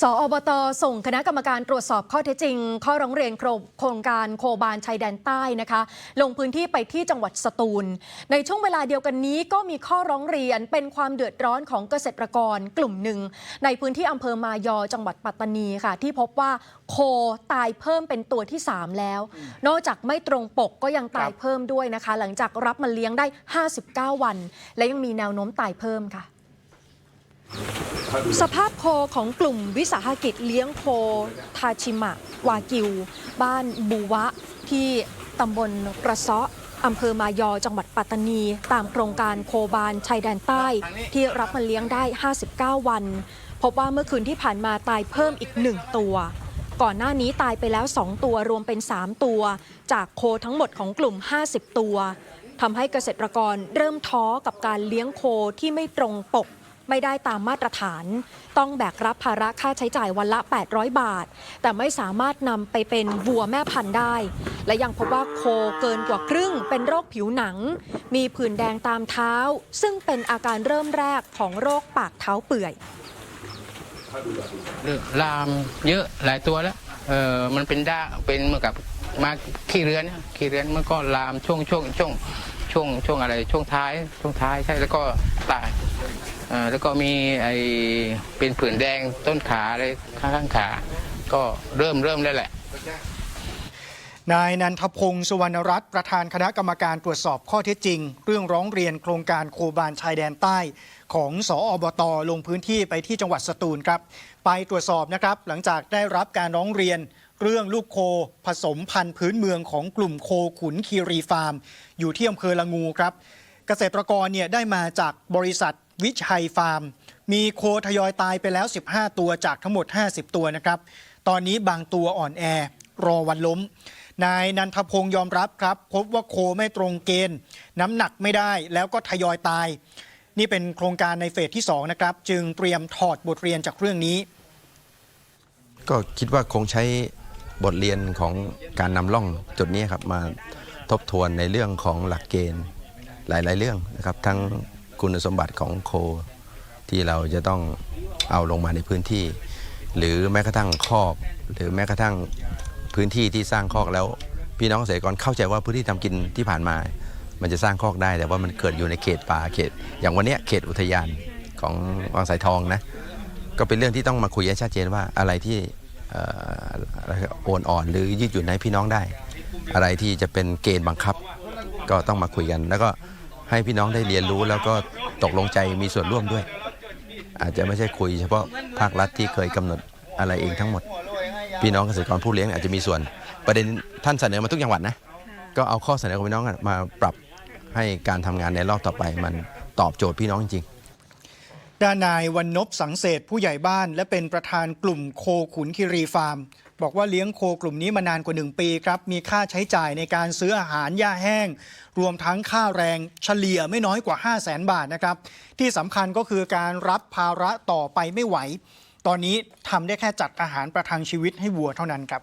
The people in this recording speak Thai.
สอบตส่งคณะกรรมการตรวจสอบข้อเท็จจริง ข้อร้องเรียนโครงการโคบานชายแดนใต้นะคะ ลงพื้นที่ไปที่จังหวัดสตูล ในช่วงเวลาเดียวกันนี้ก็มีข้อร้องเรียนเป็นความเดือดร้อนของเกษตรกรกลุ่มหนึ่ง ในพื้นที่อำเภอมายอจังหวัดปัตตานีค่ะ ที่พบว่าโคตายเพิ่มเป็นตัวที่ 3 แล้ว นอกจากไม่ตรงปกก็ยังตายเพิ่มด้วยนะคะ หลังจากรับมาเลี้ยงได้ 59 วัน และยังมีแนวโน้มตายเพิ่มค่ะ สภาพโคของกลุ่มวิสาหกิจเลี้ยงโคทาชิมะ วากิว บ้านบูวะ ที่ตำบลกระเซาะอำเภอมายอจังหวัดปัตตานี ตามโครงการโคบานชายแดนใต้ ที่รับมาเลี้ยงได้ 59 วัน พบว่าเมื่อคืนที่ผ่านมาตายเพิ่มอีก1ตัว ก่อนหน้านี้ตายไปแล้ว 2 ตัวรวมเป็น 3 ตัว จากโคทั้งหมดของกลุ่ม 50 ตัวทำให้เกษตรกรเริ่มท้อกับการเลี้ยงโคที่ไม่ตรงปก ไม่ได้ตามมาตรฐาน ต้องแบกรับภาระค่าใช้จ่ายวันละ 800 บาท แต่ไม่สามารถนำไปเป็นวัวแม่พันธุ์ได้ และยังพบว่าโคเกินกว่าครึ่ง เป็นโรคผิวหนัง มีผื่นแดงตามเท้า ซึ่งเป็นอาการเริ่มแรกของโรคปากเท้าเปื่อยลามเยอะหลายตัวแล้ว เออมันเป็นด้าเป็นเหมือนกับมาขี้เรือนขี้เรือนมันก็ลามช่วงช่วงช่วงช่วงช่วงอะไร ช่วงท้าย ช่วงท้ายใช่แล้วก็ตาย แล้วก็มีไอเป็นผื่นแดงต้นขาอะไรข้างข้างขา ก็เริ่มเริ่มแล้วแหละนายนันทพงศ์สุวรรณรัตน์ประธานคณะกรรมการตรวจสอบข้อเท็จจริง เรื่องร้องเรียนโครงการโคบานชายแดนใต้ ของสออบตลงพื้นที่ไปที่จังหวัดสตูลครับ ไปตรวจสอบนะครับ หลังจากได้รับการร้องเรียน เรื่องลูกโค ผสมพันธุ์พื้นเมืองของกลุ่มโคขุนคีรีฟาร์ม อยู่ที่อำเภอละงูครับ เกษตรกรเนี่ยได้มาจากบริษัทวิชัยฟาร์ม มีโคทยอยตายไปแล้ว 15 ตัวจากทั้งหมด 50 ตัวนะครับ ตอนนี้บางตัวอ่อนแอรอวันล้ม นายนันทพงศ์ยอมรับครับ พบว่าโคไม่ตรงเกณฑ์ น้ำหนักไม่ได้แล้วก็ทยอยตาย นี่เป็นโครงการในเฟสที่2นะครับจึงเตรียมถอดบทเรียนจากเรื่องนี้ ก็คิดว่าคงใช้บทเรียนของการนำร่องจุดนี้ครับมาทบทวนในเรื่องของหลักเกณฑ์ หลาย ๆ เรื่องนะครับ ทั้งคุณสมบัติของโคที่เราจะต้องเอาลงมาในพื้นที่ หรือแม้กระทั่งคอกหรือแม้กระทั่งพื้นที่ที่สร้างคอกแล้ว พี่น้องเกษตรกรเข้าใจว่าพื้นที่ทำกินที่ผ่านมา มันจะสร้างคอกได้ แต่ว่ามันเกิดอยู่ในเขตป่าเขต อย่างวันนี้เขตอุทยานของวังสายทองนะก็เป็นเรื่องที่ต้องมาคุยให้ชัดเจนว่าอะไรที่โอนอ่อนหรือยืดหยุ่นให้พี่น้องได้ อะไรที่จะเป็นเกณฑ์บังคับ ก็ต้องมาคุยกันแล้วก็ ให้พี่น้องได้เรียนรู้แล้วก็ตกลงใจมีส่วนร่วมด้วย อาจจะไม่ใช่คุยเฉพาะภาครัฐที่เคยกำหนดอะไรเองทั้งหมด พี่น้องเกษตรกรผู้เลี้ยงอาจจะมีส่วน ประเด็นท่านเสนอมาทุกจังหวัดนะก็เอาข้อเสนอของพี่น้องมาปรับให้การทำงานในรอบต่อไป มันตอบโจทย์พี่น้องจริงด้านนายวันนบสังเสษผู้ใหญ่บ้าน และเป็นประธานกลุ่มโคขุนคีรีฟาร์ม บอกว่าเลี้ยงโคกลุ่มนี้มานานกว่า 1 ปีครับ มีค่าใช้จ่ายในการซื้ออาหารหญ้าแห้ง รวมทั้งค่าแรงเฉลี่ยไม่น้อยกว่า 5 0 0แสนบาทนะครับ ที่สำคัญก็คือการรับภาระต่อไปไม่ไหว ตอนนี้ทำได้แค่จัดอาหารประทังชีวิตให้วัวเท่านั้นครับ